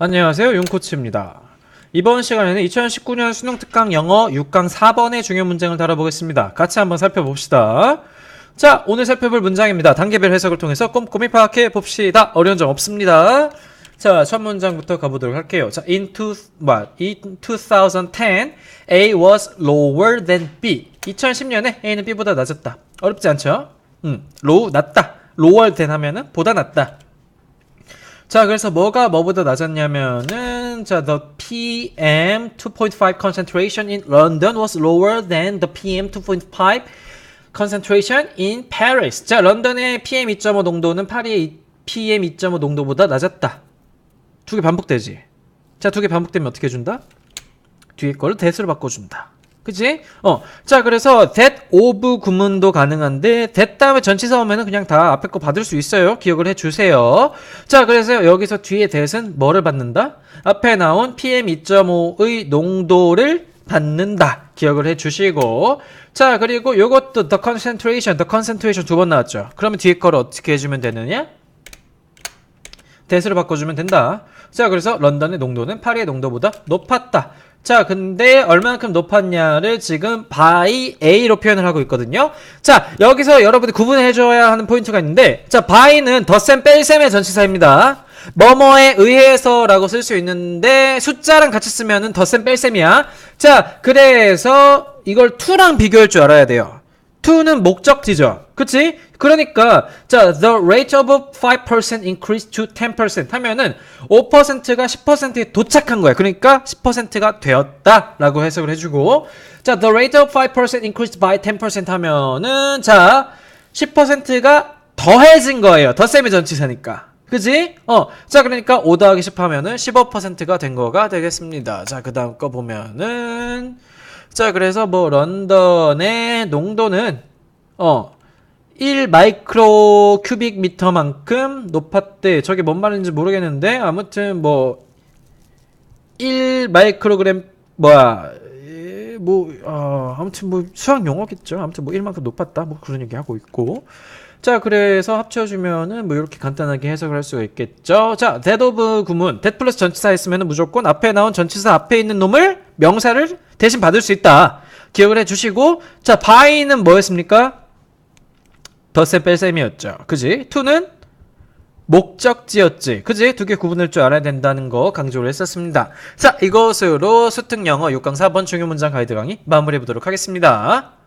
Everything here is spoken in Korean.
안녕하세요. 윤코치입니다. 이번 시간에는 2019년 수능 특강 영어 6강 4번의 중요 문장을 다뤄보겠습니다. 같이 한번 살펴봅시다. 자, 오늘 살펴볼 문장입니다. 단계별 해석을 통해서 꼼꼼히 파악해 봅시다. 어려운 점 없습니다. 자, 첫 문장부터 가보도록 할게요. 자, in, two, what? in 2010, A was lower than B. 2010년에 A는 B보다 낮았다. 어렵지 않죠? 음, low, 낮다. lower than 하면은 보다 낮다. 자, 그래서 뭐가 뭐보다 낮았냐면은 자, the PM 2.5 concentration in London was lower than the PM 2.5 concentration in Paris. 자, 런던의 PM 2.5 농도는 파리의 PM 2.5 농도보다 낮았다. 두 개 반복되지. 자, 두 개 반복되면 어떻게 해준다? 뒤에 거를 that으로 바꿔준다. 그치? 어. 자, 그래서 that of 구문도 가능한데 that 다음에 전치사 오면은 그냥 다 앞에 거 받을 수 있어요. 기억을 해 주세요. 자, 그래서 여기서 뒤에 that은 뭐를 받는다? 앞에 나온 PM 2.5의 농도를 받는다. 기억을 해 주시고. 자, 그리고 요것도 the concentration, the concentration 두 번 나왔죠. 그러면 뒤에 거를 어떻게 해주면 되느냐? 대수로 바꿔주면 된다. 자, 그래서 런던의 농도는 파리의 농도보다 높았다. 자, 근데 얼마만큼 높았냐를 지금 by A로 표현을 하고 있거든요. 자, 여기서 여러분이 구분해 줘야 하는 포인트가 있는데, 자, by는 덧셈 뺄셈의 전치사입니다. 뭐뭐에 의해서라고 쓸 수 있는데 숫자랑 같이 쓰면은 덧셈 뺄셈이야. 자, 그래서 이걸 to랑 비교할 줄 알아야 돼요. to는 목적지죠. 그치? 그러니까 자 the rate of 5% increase to 10% 하면은 5%가 10%에 도착한 거야. 그러니까 10%가 되었다라고 해석을 해주고 자 the rate of 5% increased by 10% 하면은 자 10%가 더해진 거예요. 덧셈의 전치사니까. 그지? 어. 자, 그러니까 5 더하기 10 하면은 15%가 된 거가 되겠습니다. 자, 그 다음 거 보면은. 자, 그래서 뭐, 런던의 농도는, 어, 1 마이크로 큐빅 미터만큼 높았대. 저게 뭔 말인지 모르겠는데, 아무튼 뭐, 1 마이크로그램, 뭐야, 에, 뭐, 어, 아무튼 뭐, 수학 용어겠죠. 아무튼 뭐, 1만큼 높았다. 뭐, 그런 얘기 하고 있고. 자, 그래서 합쳐주면은 뭐 이렇게 간단하게 해석을 할 수가 있겠죠. 자, that of 구문, that 플러스 전치사 했으면은 무조건 앞에 나온 전치사 앞에 있는 놈을 명사를 대신 받을 수 있다. 기억을 해주시고, 자, by는 뭐였습니까? 덧셈 뺄셈이었죠. 그지? to는 목적지였지. 그지? 두 개 구분할 줄 알아야 된다는 거 강조를 했었습니다. 자, 이것으로 수특 영어 6강 4번 중요 문장 가이드 강의 마무리해 보도록 하겠습니다.